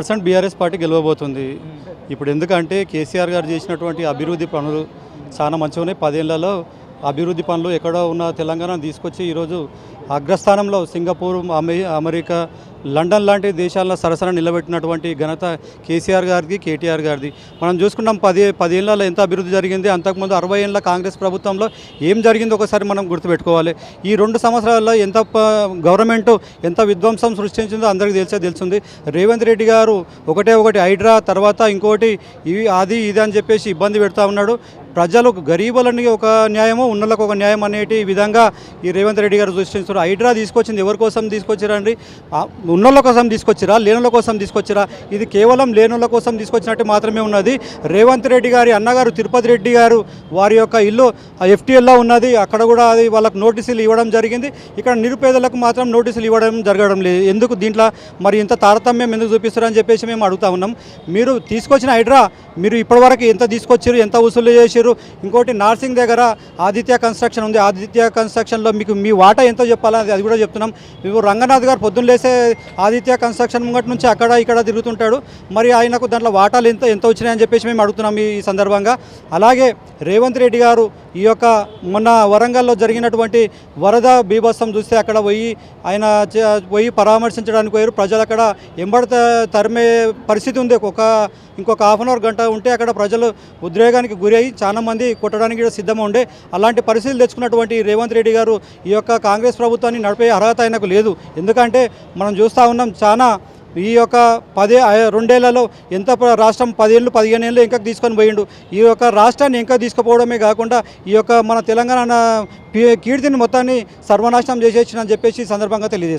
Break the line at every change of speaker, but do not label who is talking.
Percent BRS party గెలవబోతుంది. ఇప్పుడు ఎందుకంటే కేసీఆర్ గారు చేసినటువంటి అభివృద్ధి పనులు చాలా మంచిగా ఉన్నాయి. పదేళ్ళలో అభివృద్ధి పనులు ఎక్కడో ఉన్న తెలంగాణ తీసుకొచ్చి ఈరోజు అగ్రస్థానంలో సింగపూర్ అమెరికా లండన్ లాంటి దేశాల్లో సరసన నిలబెట్టినటువంటి ఘనత కేసీఆర్ గారిది కేటీఆర్ గారిది. మనం చూసుకున్నాం పది పదేళ్ళలో ఎంత అభివృద్ధి జరిగింది అంతకుముందు అరవై ఏళ్ళ కాంగ్రెస్ ప్రభుత్వంలో ఏం జరిగింది ఒకసారి మనం గుర్తుపెట్టుకోవాలి. ఈ రెండు సంవత్సరాల్లో ఎంత గవర్నమెంట్ ఎంత విధ్వంసం సృష్టించిందో అందరికీ తెలిసే తెలుస్తుంది. రేవంత్ రెడ్డి గారు ఒకటే ఒకటి హైడ్రా తర్వాత ఇంకోటి ఇవి అది ఇది అని చెప్పేసి ఇబ్బంది పెడతా ఉన్నాడు. ప్రజలు గరీబులని ఒక న్యాయము ఉన్నలకు ఒక న్యాయం అనేటి విధంగా ఈ రేవంత్ రెడ్డి గారు సృష్టిస్తున్నారు హైడ్రా తీసుకొచ్చింది ఎవరి కోసం తీసుకొచ్చారండి? ఉన్నోళ్ళ కోసం తీసుకొచ్చిరా లేనుల కోసం తీసుకొచ్చిరా? ఇది కేవలం లేనుల కోసం తీసుకొచ్చినట్టు మాత్రమే ఉన్నది. రేవంత్ రెడ్డి గారి అన్నగారు తిరుపతి రెడ్డి గారు వారి యొక్క ఇల్లు ఎఫ్టీఎల్లో ఉన్నది. అక్కడ కూడా అది వాళ్ళకు నోటీసులు ఇవ్వడం జరిగింది. ఇక్కడ నిరుపేదలకు మాత్రం నోటీసులు ఇవ్వడం జరగడం లేదు. ఎందుకు దీంట్లో మరి ఇంత తారతమ్యం ఎందుకు చూపిస్తారని చెప్పేసి మేము అడుగుతా ఉన్నాం. మీరు తీసుకొచ్చిన హైడ్రా మీరు ఇప్పటివరకు ఎంత తీసుకొచ్చారు ఎంత వసూలు చేశారు? ఇంకోటి నార్సింగ్ దగ్గర ఆదిత్య కన్స్ట్రక్షన్ ఉంది. ఆదిత్య కన్స్ట్రక్షన్లో మీకు మీ వాటా ఎంతో చెప్పాలని అది కూడా చెప్తున్నాం. మేము రంగనాథ్ గారు పొద్దున్న లేసే ఆదిత్య కన్స్ట్రక్షన్ ముంగటి నుంచి అక్కడ ఇక్కడ తిరుగుతుంటాడు. మరి ఆయనకు దాంట్లో వాటాలు ఎంత ఎంత వచ్చినాయని చెప్పేసి మేము అడుగుతున్నాం ఈ సందర్భంగా. అలాగే రేవంత్ రెడ్డి గారు ఈ యొక్క మొన్న వరంగల్లో జరిగినటువంటి వరద బీభత్సం చూస్తే అక్కడ పోయి ఆయన పోయి పరామర్శించడానికి పోయారు. ప్రజలు అక్కడ ఎంబడి త- తరిమే పరిస్థితి ఉంది. ఒక ఇంకొక హాఫ్ అన్ అవర్ గంట ఉంటే అక్కడ ప్రజలు ఉద్రేగానికి గురై చాలామంది కొట్టడానికి కూడా సిద్ధంగా ఉండే. అలాంటి పరిస్థితులు తెచ్చుకున్నటువంటి రేవంత్ రెడ్డి గారు ఈ యొక్క కాంగ్రెస్ ప్రభుత్వాన్ని నడిపే అర్హత ఆయనకు లేదు. ఎందుకంటే మనం చూస్తూ ఉన్నాం చాలా ఈ యొక్క పదే రెండేళ్ళలో ఎంత రాష్ట్రం పదేళ్ళు పదిహేను ఏళ్ళు ఇంకా తీసుకొని పోయిండు. ఈ యొక్క రాష్ట్రాన్ని ఇంకా తీసుకుపోవడమే కాకుండా ఈ యొక్క మన తెలంగాణ కీర్తిని మొత్తాన్ని సర్వనాశనం చేసేసిన చెప్పేసి ఈ సందర్భంగా తెలియజేస్తుంది